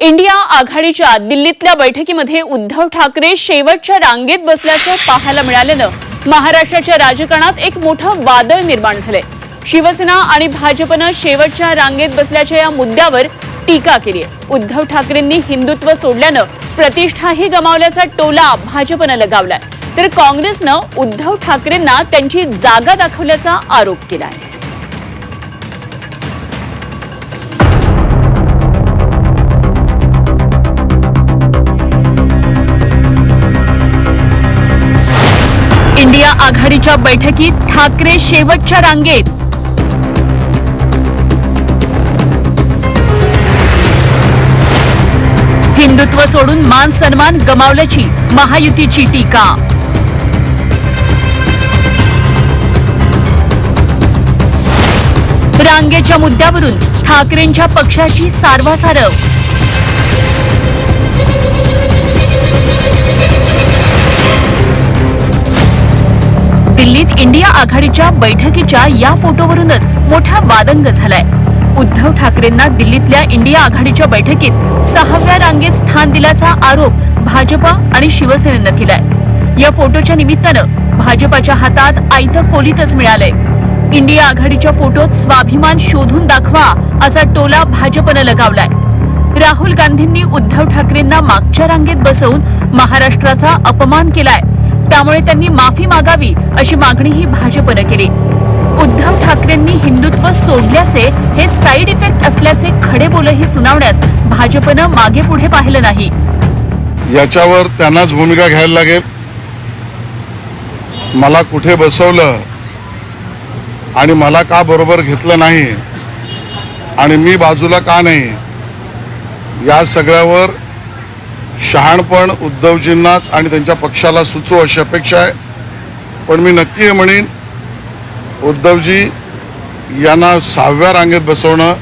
India आघाडीच्या दिल्लीतल्या बैठकीमध्ये उद्धव ठाकरे शेवटच्या रांगेत बसल्याचं पाहायला मिळाल्यानं महाराष्ट्राच्या राजकारणात एक मोठं वादळ निर्माण झालंय. शिवसेना आणि भाजपनं शेवटच्या रांगेत बसल्याच्या या मुद्द्यावर टीका केली आहे. उद्धव ठाकरेंनी हिंदुत्व सोडल्यानं प्रतिष्ठाही गमावल्याचा टोला भाजपनं लगावलाय. तर काँग्रेसनं उद्धव ठाकरेंना त्यांची जागा दाखवल्याचा आरोप केला आहे आघाडीच्या बैठकीत ठाकरे शेवटच्या रांगेत. हिंदुत्व सोडून मान सन्मान गमावल्याची महायुतीची टीका. रांगेच्या मुद्द्यावरून ठाकरेंच्या पक्षाची सारवासारव. दिल्लीत इंडिया आघाडीच्या बैठकीच्या या फोटोवरूनच मोठा वादंग झालाय. उद्धव ठाकरेंना दिल्लीतल्या इंडिया आघाडीच्या बैठकीत सहाव्या रांगेत स्थान दिल्याचा आरोप भाजपा आणि शिवसेनेनं केलाय. या फोटोच्या निमित्तानं भाजपाच्या हातात आयतं कोलीतच मिळालंय. इंडिया आघाडीच्या फोटोत स्वाभिमान शोधून दाखवा असा टोला भाजपनं लगावलाय. राहुल गांधींनी उद्धव ठाकरेंना मागच्या रांगेत बसवून महाराष्ट्राचा अपमान केलाय. त्यामुळे त्यांनी माफी मागावी अशी मागणीही भाजपनं केली. उद्धव ठाकरेंनी हिंदुत्व सोडल्याचे हे साईड इफेक्ट असल्याचे खडे बोलही सुनावण्यास भाजपनं मागे पुढे पाहिलं नाही. याच्यावर त्यांनाच भूमिका घ्यायला लागेल. मला कुठे बसवलं आणि मला का बरोबर घेतलं नाही आणि मी बाजूला का नाही या सगळ्यावर शहाणपण उद्धवजींनाच आणि त्यांच्या पक्षाला सुचो अशी अपेक्षा आहे. पण मी नक्की हे म्हणेन उद्धवजी यांना सहाव्या रांगेत बसवणं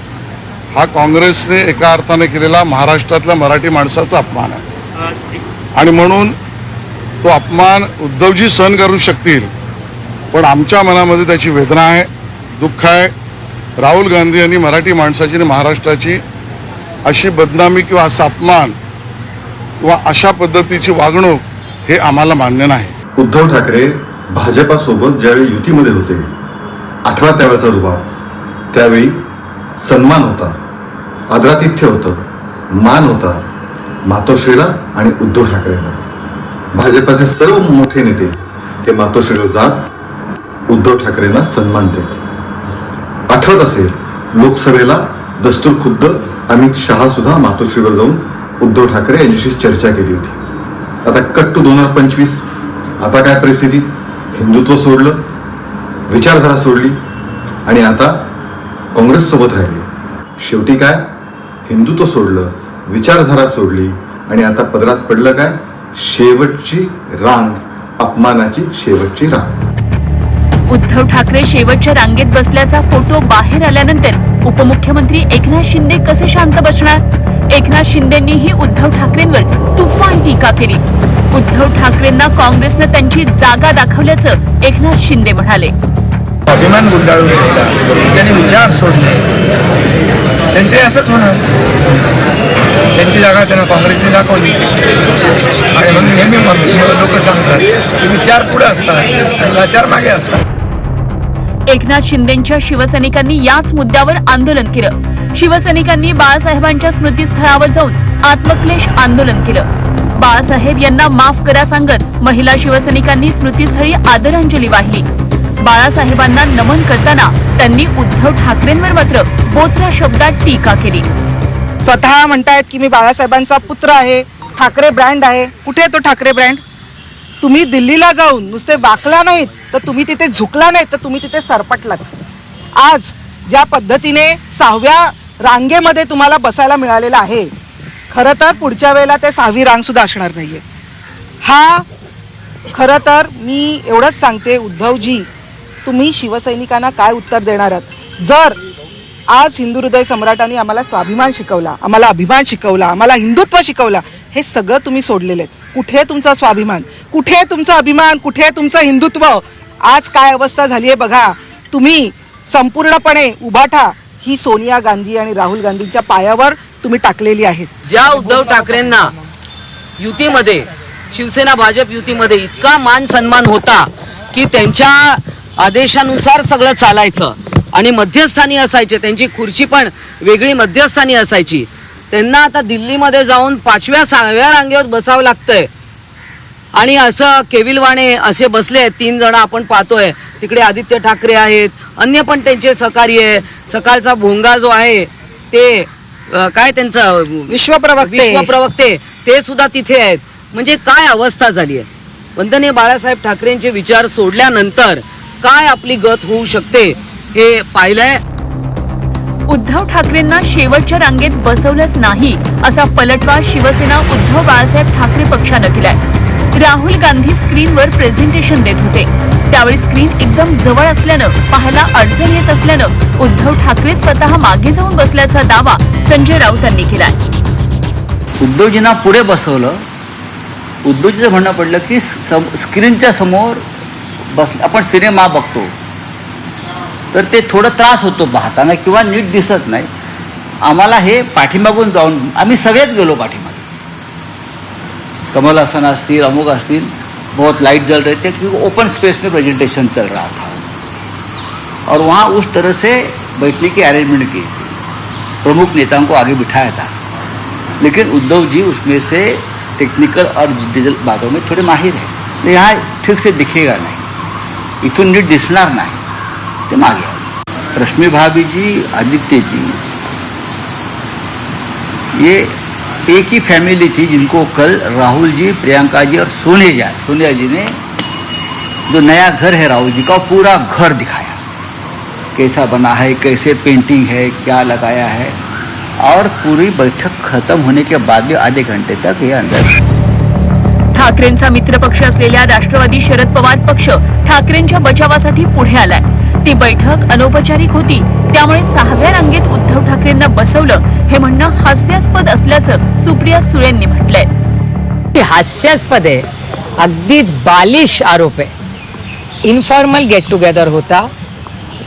हा काँग्रेसने एका अर्थाने केलेला महाराष्ट्रातल्या मराठी माणसाचा अपमान आहे. आणि म्हणून तो अपमान उद्धवजी सहन करू शकतील पण आमच्या मनामध्ये त्याची वेदना आहे दुःख आहे. राहुल गांधी यांनी मराठी माणसाची आणि महाराष्ट्राची अशी बदनामी किंवा असा अपमान किंवा अशा पद्धतीची वागणूक हे आम्हाला मान्य नाही. उद्धव ठाकरे भाजपासोबत ज्यावेळी युतीमध्ये होते आठवा त्यावेळेचा रुबाब त्यावेळी सन्मान होता आदरातिथ्य होतं मान होता मातोश्रीला आणि उद्धव ठाकरेला. भाजपाचे सर्व मोठे नेते ते मातोश्रीला जात उद्धव ठाकरेंना सन्मान देत. आठवत असेल लोकसभेला दस्तूर खुद्द अमित शहा सुद्धा मातोश्रीवर जाऊन उद्धव ठाकरे यांच्याशी चर्चा केली होती. आता कट टू दोन हजार पंचवीस आता काय परिस्थिती? हिंदुत्व सोडलं विचारधारा सोडली आणि आता काँग्रेससोबत राहिले. शेवटी काय? हिंदुत्व सोडलं विचारधारा सोडली आणि आता पदरात पडलं काय? शेवटची रांग अपमानाची शेवटची रांग. उद्धव ठाकरे शेवटच्या रांगेत बसल्याचा फोटो बाहेर आल्यानंतर उपमुख्यमंत्री एकनाथ शिंदे कसे शांत बसणार? एकनाथ शिंदेंनीही उद्धव ठाकरेंवर तुफान टीका केली. उद्धव ठाकरेंना काँग्रेसनं त्यांची जागा दाखवल्याचं एकनाथ शिंदे म्हणाले. अभिमान गुंडाळून गेलेला त्यांनी विचार सोडले. त्यांचे असंच होणार. त्यांची जागा त्यांना काँग्रेसने दाखवली. आणि म्हणून नेहमी लोक सांगतात की विचार पुढे असतात आणि लाचार मागे असतात एकनाथ शिंदेच्या शिवसैनिकांनी याच मुद्द्यावर आंदोलन केलं. शिवसैनिकांनी बाळासाहेबांच्या स्मृतीस्थळावर जाऊन आत्मक्लेश आंदोलन केलं. बाळासाहेब यांना माफ करा सांगत महिला शिवसैनिकांनी स्मृतीस्थळी आदरांजली वाहिली. बाळासाहेबांना नमन करताना त्यांनी उद्धव ठाकरेंवर मात्र बोचऱ्या शब्दात टीका केली. स्वतः म्हणतायत की मी बाळासाहेबांचा पुत्र आहे ठाकरे ब्रँड आहे. कुठे तो ठाकरे ब्रँड? तुम्ही दिल्लीला जाऊन नुसते वाकला नाहीत. तर तुम्ही तिथे झुकला नाही तर तुम्ही तिथे सरपटलात. आज ज्या पद्धतीने सहाव्या रांगेमध्ये तुम्हाला बसायला मिळालेलं आहे खरं तर पुढच्या वेळेला ते सहावी रांगसुद्धा असणार नाही आहे हा खरं तर मी एवढंच सांगते उद्धवजी तुम्ही शिवसैनिकांना काय उत्तर देणार आहात? जर आज हिंदू हृदय सम्राटांनी आम्हाला स्वाभिमान शिकवला आम्हाला अभिमान शिकवला आम्हाला हिंदुत्व शिकवला हे सगळं तुम्ही सोडलेले आहेत. कुठे तुमचा स्वाभिमान? कुठे आहे तुमचा अभिमान? कुठे आहे तुमचं हिंदुत्व? आज काय अवस्था झाली आहे बघा. तुम्ही संपूर्णपणे उभाठा ही सोनिया गांधी आणि राहुल गांधींच्या पायावर तुम्ही टाकलेली आहेत ज्या उद्धव ठाकरेंना युतीमध्ये शिवसेना भाजप युतीमध्ये इतका मान सन्मान होता की त्यांच्या आदेशानुसार सगळं चालायचं आणि मध्यस्थानी असायचे. त्यांची खुर्ची पण वेगळी मध्यस्थानी असायची. त्यांना आता दिल्लीमध्ये जाऊन पाचव्या सहाव्या रांगेवर बसावं लागतंय. आणि असं केविलवाणे असे बसले आहेत तीन जण आपण पाहतोय. तिकडे आदित्य ठाकरे आहेत अन्य पण त्यांचे सहकारी आहे. सकाळचा भोंगा जो आहे ते काय त्यांचं? विश्वप्रवक्ते. विश्वप्रवक्ते ते सुद्धा तिथे आहेत. म्हणजे काय अवस्था झाली आहे? वंदनीय बाळासाहेब ठाकरेंचे विचार सोडल्यानंतर काय आपली गत होऊ शकते हे पाहिलंय? उद्धव ठाकरेंना शेवटच्या रांगेत बसवलंच नाही असा पलटवार शिवसेना उद्धव बाळासाहेब ठाकरे पक्षानं केलाय. राहुल गांधी स्क्रीनवर प्रेझेंटेशन देत होते. त्यावेळी स्क्रीन एकदम जवळ असल्यानं पाहायला अडचण येत असल्यानं उद्धव ठाकरे स्वतः मागे जाऊन बसल्याचा दावा संजय राऊतांनी केलाय. उद्धवजींना पुढे बसवलं उद्धवजीचं म्हणणं पडलं की सम स्क्रीनच्या समोर बस आपण सिनेमा बघतो. तर ते थोडं त्रास होतो पाहताना किंवा नीट दिसत नाही. आम्हाला हे पाठीमागून जाऊन आम्ही सगळेच गेलो पाठीमागे. कमल हसन असतील अमुक असतील बहुत लाइट जल रहे थे क्योंकि ओपन स्पेस में प्रेजेंटेशन चल रहा था। और वहाँ उस तरह से बैठने की अरेंजमेंट की प्रमुख नेताओं को आगे बिठाया था। लेकिन उद्धव जी उसमें से टेक्निकल और डिजिटल बातों में थोड़े माहिर हैं। तो यहाँ ठीक से दिखेगा नहीं। इथून नीट दिसणार नाही। ते मागे आले रश्मी भाभी जी, आदित्य जी, ये एक ही फैमिली थी जिनको कल राहुल जी प्रियंका जी और सोनिया सोनिया जी ने जो नया घर है राहुल जी का पूरा घर दिखाया। कैसा बना है कैसे पेंटिंग है क्या लगाया है। और पूरी बैठक खत्म होने के बाद भी आधे घंटे तक ये अंदर ठाकरेंचा मित्रपक्ष असलेल्या राष्ट्रवादी शरद पवार पक्ष ठाकरेंच्या बचावासाठी पुढे आलाय. ती बैठक अनौपचारिक होती. त्यामुळे सहाव्या रांगेत उद्धव ठाकरेंना बसवलं हे म्हणणं हास्यास्पद असल्याचं सुप्रिया सुळेंनी म्हटलंय. हास्यास्पद आहे. अगदीच बालिश आरोप आहे. इन्फॉर्मल गेट टुगेदर होता.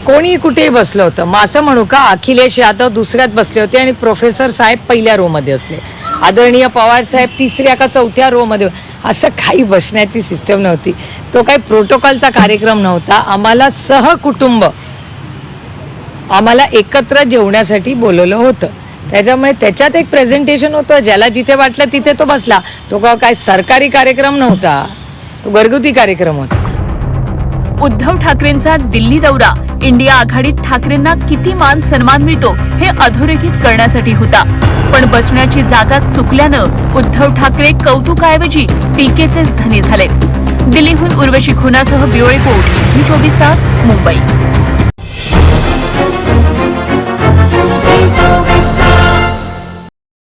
कोणी कुठेही बसलं होतं. मग असं म्हणू का अखिलेश यादव दुसऱ्यात बसले होते आणि प्रोफेसर साहेब पहिल्या रो मध्ये असले. आदरणीय पवार साहेब तिसऱ्या का चौथ्या रो मध्ये. असं काही बसण्याची सिस्टम नव्हती. तो काही प्रोटोकॉलचा कार्यक्रम नव्हता. आम्हाला सहकुटुंब आम्हाला एकत्र जेवण्यासाठी बोलवलं होतं. त्याच्यामुळे त्याच्यात एक प्रेझेंटेशन होतं ज्याला जिथे वाटलं तिथे तो बसला. तो का काय सरकारी कार्यक्रम नव्हता तो घरगुती कार्यक्रम होता. उद्धव ठाकरेंचा दिल्ली दौरा इंडिया आघाडीत ठाकरेंना किती मान सन्मान मिळतो हे अधोरेखित करण्यासाठी होता. पण बसण्याची जागा चुकल्यानं उद्धव ठाकरे कौतुकाऐवजी टीकेचेच धनी झाले दिल्लीहून उर्वशी खुनासह ब्युरो रिपोर्ट झी चोवीस तास मुंबई.